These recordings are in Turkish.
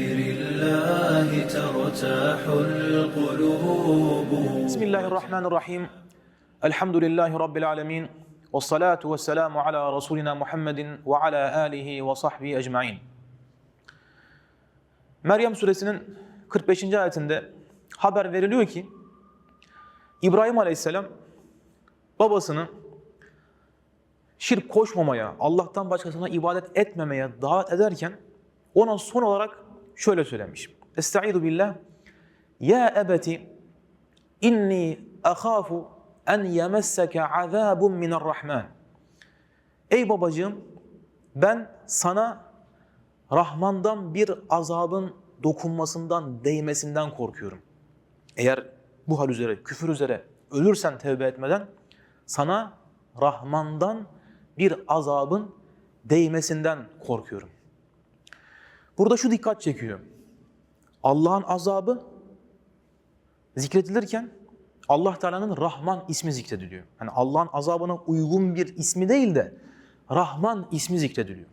بذكر الله ترتاح القلوب بسم الله الرحمن الرحيم الحمد لله رب العالمين والصلاة والسلام على رسولنا محمد وعلى آله وصحبه أجمعين Meryem suresinin 45. ayetinde haber veriliyor ki İbrahim Aleyhisselam babasını şirk koşmamaya, Allah'tan başkasına ibadet etmemeye davet ederken ona son olarak şöyle söylemiş. Estaizu billah. Ya ebeti inni ahafu en yemesseke azabun minarrahman. Ey babacığım ben sana Rahman'dan bir azabın dokunmasından, değmesinden korkuyorum. Eğer bu hal üzere, küfür üzere ölürsen tevbe etmeden sana Rahman'dan bir azabın değmesinden korkuyorum. Burada şu dikkat çekiyor. Allah'ın azabı zikredilirken Allah Teala'nın Rahman ismi zikrediliyor. Yani Allah'ın azabına uygun bir ismi değil de Rahman ismi zikrediliyor.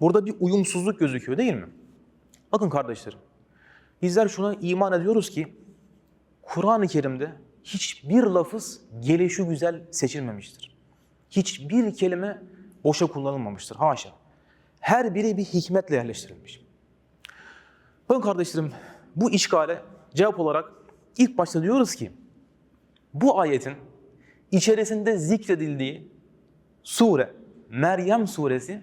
Burada bir uyumsuzluk gözüküyor değil mi? Bakın kardeşlerim. Bizler şuna iman ediyoruz ki Kur'an-ı Kerim'de hiçbir lafız gelişi güzel seçilmemiştir. Hiçbir kelime boşa kullanılmamıştır. Haşa. Her biri bir hikmetle yerleştirilmiş. Bakın kardeşlerim bu işgale cevap olarak ilk başta diyoruz ki bu ayetin içerisinde zikredildiği sure Meryem suresi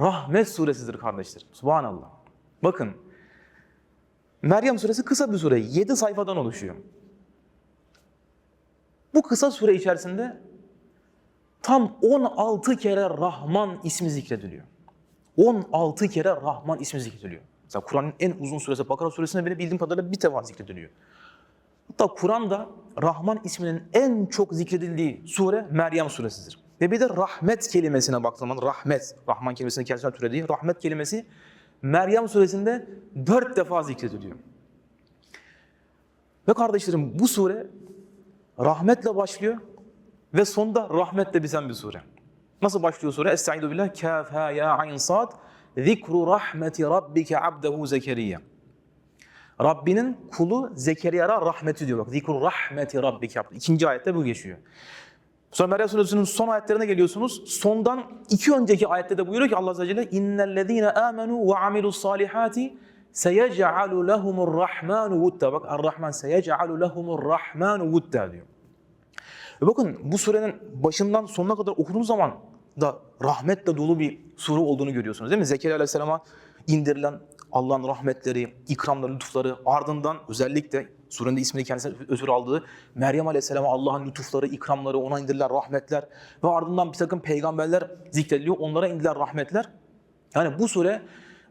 rahmet suresidir kardeşlerim. Subhanallah. Bakın Meryem suresi kısa bir sure. 7 sayfadan oluşuyor. Bu kısa süre içerisinde tam 16 kere Rahman ismi zikrediliyor. 16 kere Rahman ismi zikrediliyor. Mesela Kur'an'ın en uzun suresi Bakara suresinde bile bildiğim kadarıyla bir defa zikrediliyor. Hatta Kur'an'da Rahman isminin en çok zikredildiği sure Meryem suresidir. Ve bir de rahmet kelimesine baktığım zaman rahmet, Rahman kelimesinin kendisinden türediği rahmet kelimesi Meryem suresinde dört defa zikrediliyor. Ve kardeşlerim bu sure rahmetle başlıyor ve sonda rahmetle biten bir sure. Nasıl başlıyor sure? Estaizu billah. Kâf ha ya ayn sad. Zikru rahmeti rabbike abdehu Zekeriya. Rabbinin kulu Zekeriya'ya rahmeti diyor. Bak zikru rahmeti rabbike abdehu. İkinci ayette bu geçiyor. Sonra Meryem Suresinin son ayetlerine geliyorsunuz. Sondan iki önceki ayette de buyuruyor ki Allah Azze ve Celle innellezine amenu ve amilus salihati seyec'alu lehumur rahmanu vudda. Bak Er-Rahman seyec'alu lehumur rahmanu vudda diyor. Ve bakın bu surenin başından sonuna kadar okuduğunuz zaman da rahmetle dolu bir sure olduğunu görüyorsunuz değil mi? Zekeriya Aleyhisselam'a indirilen Allah'ın rahmetleri, ikramları, lütufları ardından özellikle surenin de ismini kendisine ötürü aldığı Meryem Aleyhisselam'a Allah'ın lütufları, ikramları, ona indirilen rahmetler ve ardından bir takım peygamberler zikrediliyor. Onlara indirilen rahmetler. Yani bu sure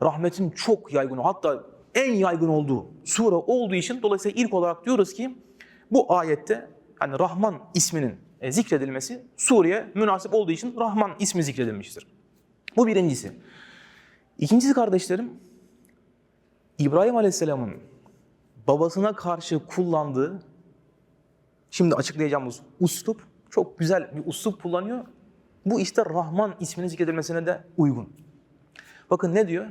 rahmetin çok yaygın hatta en yaygın olduğu sure olduğu için dolayısıyla ilk olarak diyoruz ki bu ayette yani Rahman isminin e, zikredilmesi Suriye münasip olduğu için Rahman ismi zikredilmiştir. Bu birincisi. İkincisi kardeşlerim, İbrahim Aleyhisselam'ın babasına karşı kullandığı, şimdi açıklayacağımız uslup, çok güzel bir uslup kullanıyor. Bu işte Rahman isminin zikredilmesine de uygun. Bakın ne diyor?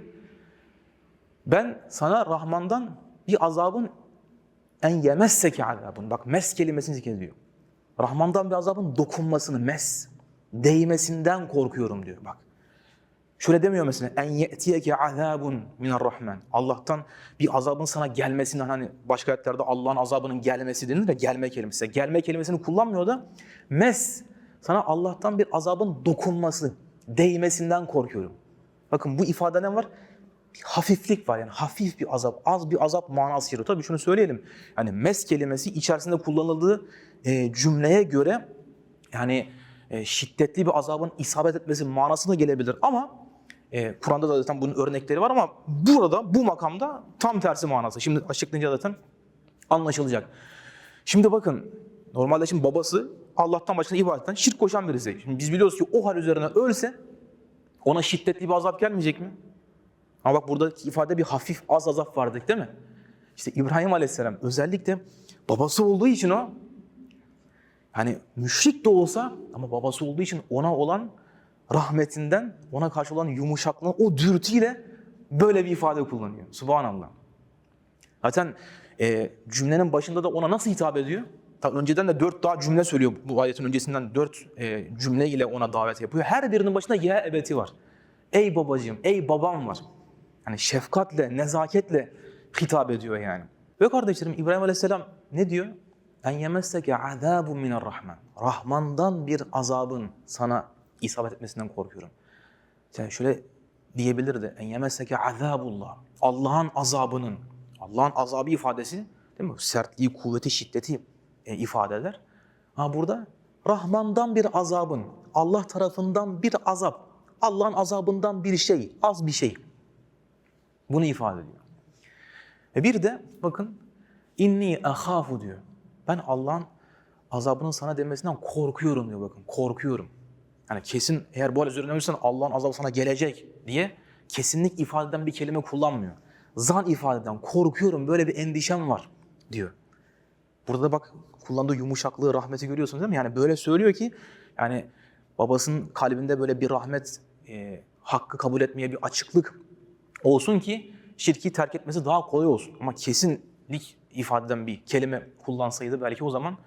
Ben sana Rahman'dan bir azabın en yemezseki azabın. Bak mes kelimesini zikrediyor. Rahman'dan bir azabın dokunmasını, mes, değmesinden korkuyorum diyor bak. Şöyle demiyor mesela en ye'tiyeke azabun minar rahman. Allah'tan bir azabın sana gelmesinden hani başka ayetlerde Allah'ın azabının gelmesi denir de gelme kelimesi. Gelme kelimesini kullanmıyor da mes sana Allah'tan bir azabın dokunması, değmesinden korkuyorum. Bakın bu ifade ne var? Bir hafiflik var yani hafif bir azap, az bir azap manası içeriyor. Tabii şunu söyleyelim. Yani mes kelimesi içerisinde kullanıldığı e, cümleye göre yani e, şiddetli bir azabın isabet etmesi manasına gelebilir ama e, Kur'an'da da zaten bunun örnekleri var ama burada bu makamda tam tersi manası. Şimdi açıklayınca zaten anlaşılacak. Şimdi bakın normalde şimdi babası Allah'tan başkasına ibadetten şirk koşan birisi. Şimdi biz biliyoruz ki o hal üzerine ölse ona şiddetli bir azap gelmeyecek mi? Ama bak buradaki ifade bir hafif az azap vardı değil mi? İşte İbrahim Aleyhisselam özellikle babası olduğu için o hani müşrik de olsa ama babası olduğu için ona olan rahmetinden, ona karşı olan yumuşaklığın o dürtüyle böyle bir ifade kullanıyor. Subhanallah. Zaten e, cümlenin başında da ona nasıl hitap ediyor? Tabii önceden de dört daha cümle söylüyor. Bu ayetin öncesinden dört e, cümle ile ona davet yapıyor. Her birinin başında ya ebeti var. Ey babacığım, ey babam var. Yani şefkatle, nezaketle hitap ediyor yani. Ve kardeşlerim İbrahim Aleyhisselam ne diyor? En yemesseke azabun minar rahman. Rahmandan bir azabın sana isabet etmesinden korkuyorum. Yani şöyle diyebilirdi. En yemesseke azabullah. Allah'ın azabının. Allah'ın azabı ifadesi değil mi? Sertliği, kuvveti, şiddeti e, ifade eder. Ha burada Rahman'dan bir azabın, Allah tarafından bir azap, Allah'ın azabından bir şey, az bir şey. Bunu ifade ediyor. Ve bir de bakın inni ahafu diyor. Ben Allah'ın azabının sana demesinden korkuyorum diyor bakın. Korkuyorum. Yani kesin eğer bu hal üzerine Allah'ın azabı sana gelecek diye kesinlik ifade eden bir kelime kullanmıyor. Zan ifade eden korkuyorum böyle bir endişem var diyor. Burada da bak kullandığı yumuşaklığı, rahmeti görüyorsunuz değil mi? Yani böyle söylüyor ki yani babasının kalbinde böyle bir rahmet, e, hakkı kabul etmeye bir açıklık olsun ki şirki terk etmesi daha kolay olsun. Ama kesinlik ifade eden bir kelime kullansaydı belki o zaman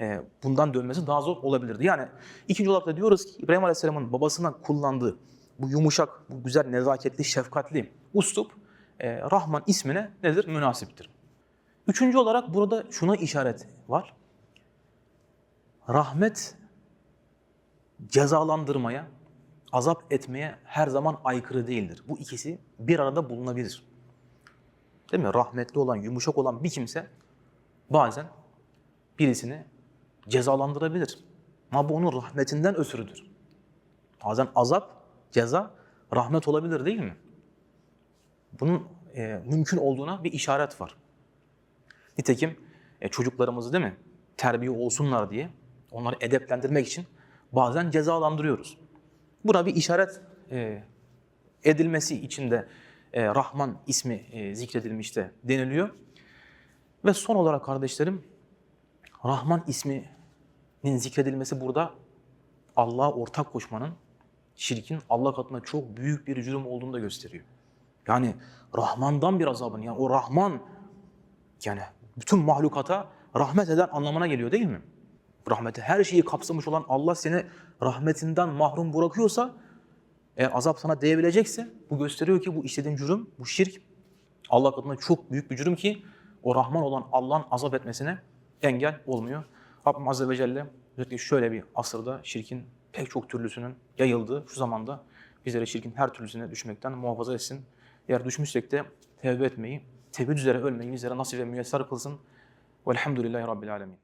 e, bundan dönmesi daha zor olabilirdi. Yani ikinci olarak da diyoruz ki İbrahim Aleyhisselam'ın babasına kullandığı bu yumuşak, bu güzel, nezaketli, şefkatli uslup e, Rahman ismine nedir? Münasiptir. Üçüncü olarak burada şuna işaret var. Rahmet cezalandırmaya, azap etmeye her zaman aykırı değildir. Bu ikisi bir arada bulunabilir. Değil mi? Rahmetli olan, yumuşak olan bir kimse bazen birisini cezalandırabilir. Ama bu onun rahmetinden ötürüdür. Bazen azap, ceza, rahmet olabilir değil mi? Bunun e, mümkün olduğuna bir işaret var. Nitekim e, çocuklarımızı değil mi terbiye olsunlar diye onları edeplendirmek için bazen cezalandırıyoruz. Buna bir işaret e, edilmesi için de e, Rahman ismi e, zikredilmişte deniliyor. Ve son olarak kardeşlerim Rahman isminin zikredilmesi burada Allah'a ortak koşmanın, şirkin Allah katında çok büyük bir cürüm olduğunu da gösteriyor. Yani Rahman'dan bir azabın, yani o Rahman yani bütün mahlukata rahmet eden anlamına geliyor değil mi? Rahmeti her şeyi kapsamış olan Allah seni rahmetinden mahrum bırakıyorsa eğer azap sana değebilecekse bu gösteriyor ki bu işlediğin cürüm, bu şirk Allah katında çok büyük bir cürüm ki o Rahman olan Allah'ın azap etmesine engel olmuyor. Rabbim Azze ve Celle özellikle şöyle bir asırda şirkin pek çok türlüsünün yayıldığı şu zamanda bizlere şirkin her türlüsüne düşmekten muhafaza etsin. Eğer düşmüşsek de tevbe etmeyi, tevhid üzere ölmeyi bizlere nasip ve müyesser kılsın. Velhamdülillahi Rabbil Alemin.